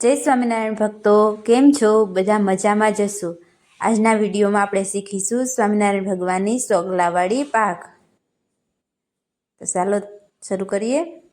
જય સ્વામિનારાયણ ભક્તો, કેમ છો? બધા મજામાં જશો. આજના વિડીયોમાં આપણે શીખીશું સ્વામિનારાયણ ભગવાનની સોગલાવાળી પાક તો ચાલો શરૂ કરીએ.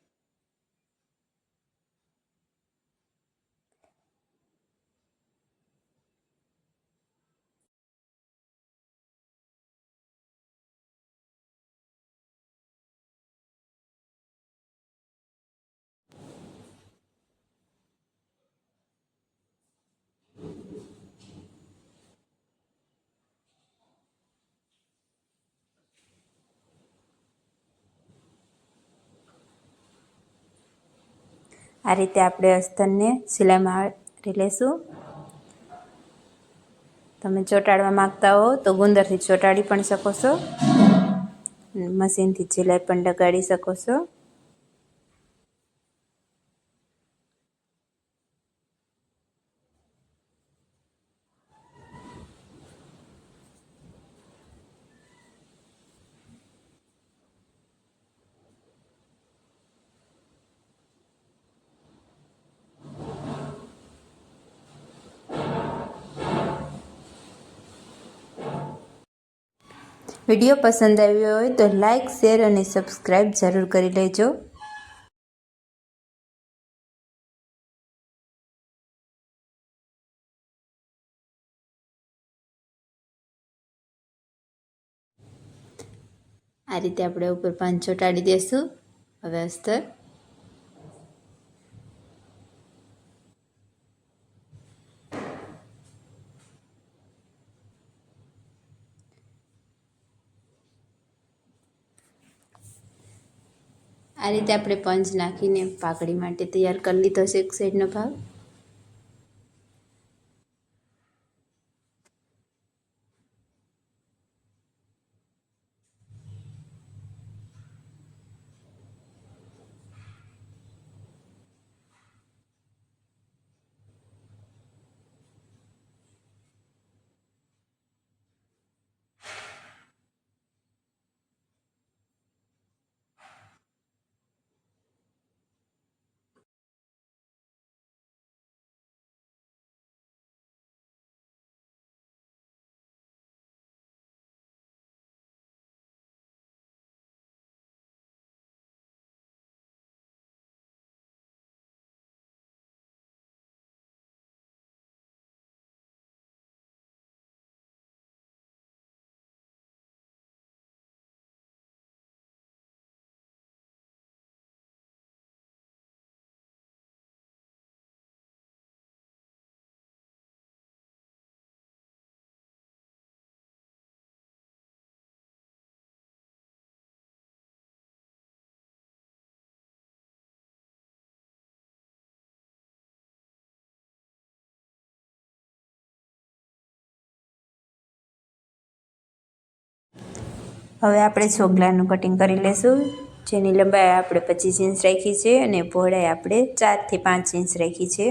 આ રીતે આપણે અસ્તરને સિલાઈમાં મારી લેશું તમે ચોંટાડવા માંગતા હો તો ગુંદરથી ચોંટાડી પણ શકો છો. મશીનથી સિલાઈ પણ લગાડી શકો છો. વીડિયો પસંદ આવ્યો હોય તો લાઇક શેર અને સબસ્ક્રાઈબ જરૂર કરી લેજો. આ રીતે આપણે ઉપર પાંચ ચોટાડી દઈશું હવે અસ્તર. આ રીતે આપણે પંચ નાખીને પાકડી માટે તૈયાર કરી લીધો છે એક સાઈડનો ભાગ. હવે આપણે છોગલાનું કટિંગ કરી લેશું. જેની લંબાઈ આપણે પચીસ ઇંચ રાખી છે અને પહોળાઈ આપણે ચારથી પાંચ ઇંચ રાખી છે.